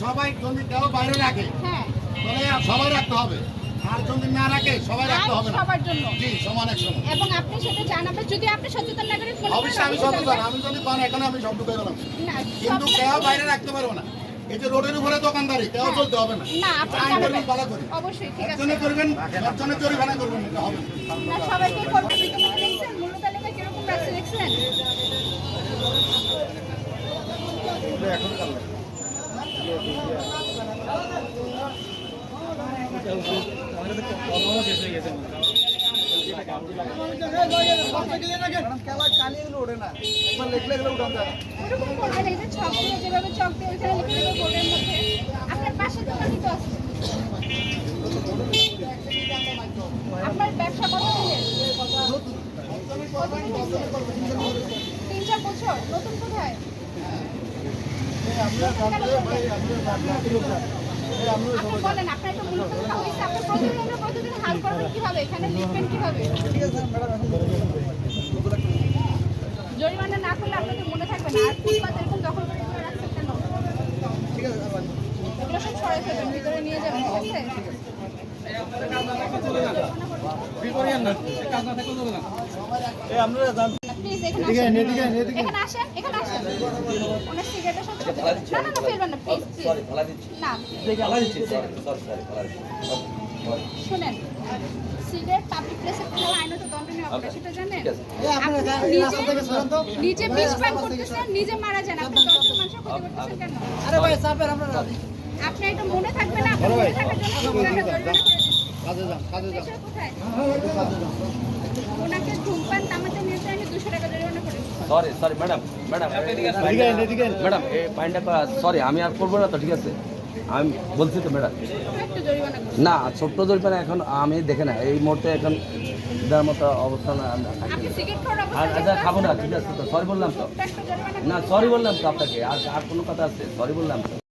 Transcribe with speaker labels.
Speaker 1: সবাই যদি কেউ বাইরে রাখে
Speaker 2: হ্যাঁ।
Speaker 1: তাহলে সবাই রাখতে হবে। আর যদি না রাখে সবাই রাখতে হবে না।
Speaker 2: সবার জন্য।
Speaker 1: জি সমান এক সমান।
Speaker 2: এবং আপনি সেটা জানাবেন যদি আপনি সচেতন মনে করেন,
Speaker 1: অবশ্যই আমি সচেতন। আমি যদি পান এখানে আমি সব ঢুকে গেলাম কিন্তু কেউ বাইরে রাখতে পারব না। এই যে রোডের উপরে দোকানদারি কেউ
Speaker 2: হ্যাঁ।
Speaker 1: চলতে হবে না।
Speaker 2: না আপনি
Speaker 1: করবেন ভালো করে
Speaker 2: অবশ্যই ঠিক আছে।
Speaker 1: একজনে করবেন একজনে জরিমানা করবেন এটা হবে। না।
Speaker 2: না সবাইকে বিজ্ঞাপনে দেখছেন মূল্য তালিকা কীরকম রাখছে দেখছেন? এরকম করবেন এই যে ছক দিয়ে যেভাবে চক দিয়ে ওইখানে লিখে দেবে বোর্ডের মধ্যে আপনার পাশে দোকানই তো আছে আপনার ব্যবসা কত দিনের তিন চার বছর? নতুন কোথায়? বলেন আপনার হয়েছে প্রতিদিন প্রতিদিন হাল করবেন কীভাবে এখানে লিখবেন কীভাবে? জরিমানা না করলে আপনাদের মনে থাকবে না আর ফুটপাত এরকম দখল করে করে রাখছেন কেন? এগুলো সব সরাই ফেলবেন ভিতরে নিয়ে যাবেন ঠিক আছে? প্লিজ এখানে আসেন। এখানে আসেন এখানে আসেন। ওনার সিগারেটের সাথে না না না ফেলবেন না প্লিজ
Speaker 3: সরি ফালা দিচ্ছি।
Speaker 2: না।
Speaker 3: ফালা দিচ্ছি। সরি সরি সরি ফালা দিচ্ছি।
Speaker 2: শুনেন সিগারেট পাবলিক প্লেসে ফেলা আইনত দণ্ডনীয় অপরাধ সেটা জানেন? আপনি নিজে নিজে বিষ পান করতেছেন নিজে মারা যান। আপনি দশজন মানুষের ক্ষতি করতেছেন কেন?
Speaker 4: আরে ভাই চাপের আমরা
Speaker 2: আপনি এটা মনে থাকবে না আপনি মনে থাকার জন্য আপনাকে জরিমানা করে দিন।
Speaker 1: কাজে যান কাজে যান
Speaker 2: কোথায় ওনাকে ধূমপান তামাতে নিয়েছে আমি দুশো টাকা জরিমানা করে দিচ্ছি।
Speaker 3: Sorry sorry madam madam madam এই ফাইনটা সরি আমি আর করব না তো ঠিক আছে? আমি বলছি তো ম্যাডাম না ছোট্ট জরিমানা এখন আমি দেখে না এই মুহূর্তে এখন দেওয়ার মতো অবস্থান আর না আর
Speaker 2: অবস্থা
Speaker 3: আচ্ছা খাব না ঠিক আছে তো সরি বললাম তো। না সরি বললাম তো আপনাকে আর আর কোনো কথা আছে? সরি বললাম তো।